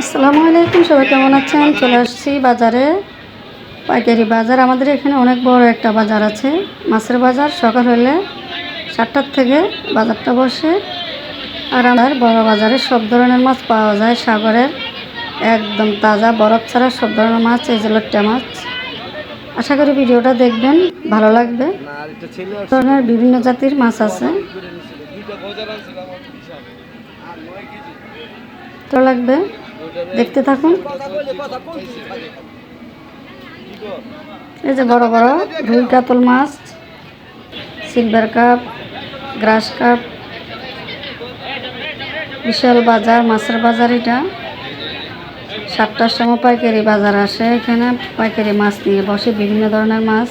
আসসালামু আলাইকুম, সবাই কেমন আছেন? চলে আসছি বাজারে। পাইকারি বাজার, আমাদের এখানে অনেক বড় একটা বাজার আছে। মাছের বাজার, সকাল হলে সাতটার থেকে বাজারটা বসে। আর আমার বড় বাজারে সব ধরনের মাছ পাওয়া যায়, সাগরের একদম তাজা, বরফ ছাড়া সব ধরনের মাছ, এই যে লোট্টা মাছ। আশা করি ভিডিওটা দেখবেন, ভালো লাগবে। ধরনের বিভিন্ন জাতির মাছ আছে। লাগবে? দেখতে থাকুন। এই যে বড় বড় রুই কাতল মাছ, সিলভার কাপ, গ্রাস কাপ, বিশাল বাজার, মাছের বাজার এটা। সাতটার সময় পাইকারি বাজার আসে এখানে। পাইকারি মাছ নিয়ে বসে বিভিন্ন ধরনের মাছ,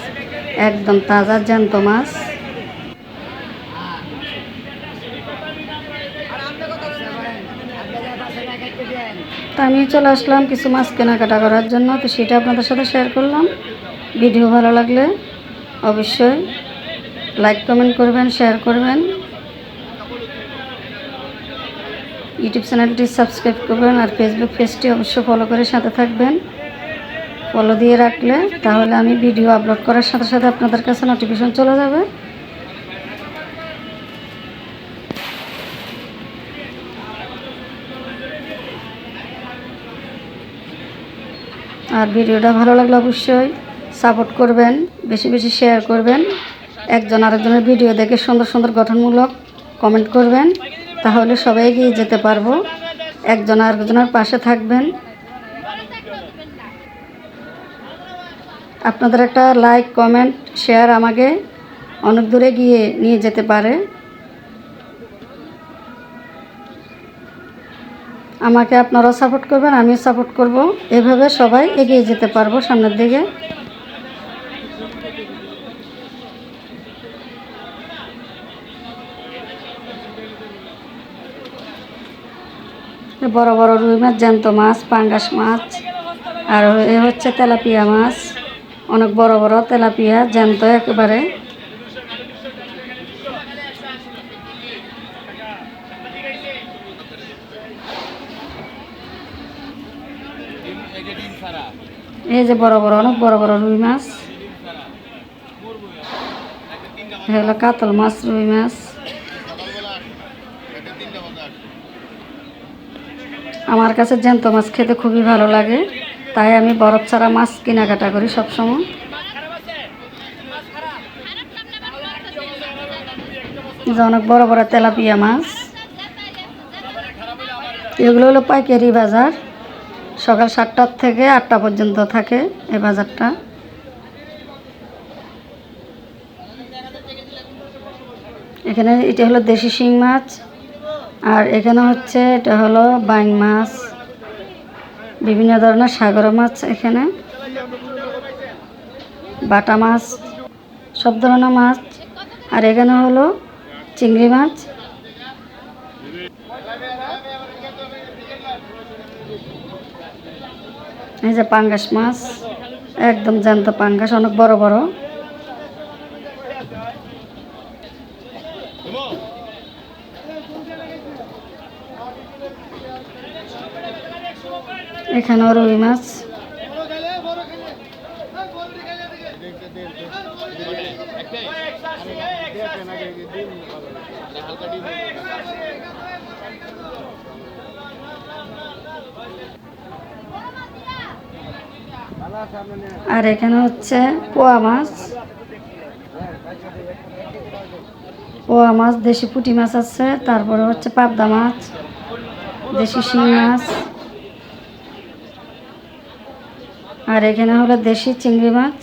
একদম তাজা, জ্যান্ত মাছ। তো আমি চলে আসলাম কিছু মাছ কেনাকাটা করার জন্য। তো সেটা আপনাদের সাথে শেয়ার করলাম। ভিডিও ভালো লাগলে অবশ্যই লাইক কমেন্ট করবেন শেয়ার করবেন। ইউটিউব চ্যানেলটি সাবস্ক্রাইব করবেন আর ফেসবুক পেজটি অবশ্যই ফলো করে সাথে থাকবেন। ফলো দিয়ে রাখলে তাহলে আমি ভিডিও আপলোড করার সাথে সাথে আপনাদের কাছে নোটিফিকেশন চলে যাবে। আর ভিডিওটা ভালো লাগলে অবশ্যই সাপোর্ট করবেন, বেশি বেশি শেয়ার করবেন। একজন আরেকজনের ভিডিও দেখে সুন্দর সুন্দর গঠনমূলক কমেন্ট করবেন, তাহলে সবাই এগিয়ে যেতে পারব। একজন আরেকজনের পাশে থাকবেন। আপনাদের একটা লাইক কমেন্ট শেয়ার আমাকে অনেক দূরে গিয়ে নিয়ে যেতে পারে। আমাকে আপনারাও সাপোর্ট করবেন, আমিও সাপোর্ট করব। এভাবে সবাই এগিয়ে যেতে পারব সামনের দিকে। বড় বড় রুই মাছ, জ্যান্ত মাছ, পাঙ্গাস মাছ, আর এ হচ্ছে তেলাপিয়া মাছ। অনেক বড় বড় তেলাপিয়া, জ্যান্ত একেবারে। এই যে বড় বড়, অনেক বড় বড় রুই মাছ। হলো কাতল মাছ, রুই মাছ। আমার কাছে জ্যান্ত মাছ খেতে খুবই ভালো লাগে, তাই আমি বরফ ছাড়া মাছ কেনাকাটা করি সবসময়। যে অনেক বড় বড় তেলাপিয়া মাছ। এগুলো হলো পাইকারি বাজার। সকাল সাতটার থেকে আটটা পর্যন্ত থাকে এই বাজারটা। এখানে এটা হলো দেশি শিং মাছ, আর এখানে হচ্ছে এটা হলো বাইং মাছ, বিভিন্ন ধরনের সাগর মাছ এখানে, বাটা মাছ, সব ধরনের মাছ, আর এখানে হলো চিংড়ি মাছ। এই যে পাঙ্গাস মাছ একদম জ্যান্ত পাঙ্গাস অনেক বড় বড়। এখানেও রুই মাছ। আর এখানে হচ্ছে পোয়া মাছ। পোয়া মাছ, দেশি পুঁটি মাছ আছে, তারপরে হচ্ছে পাবদা মাছ, দেশি শিং মাছ। আর এখানে হলো দেশি চিংড়ি মাছ।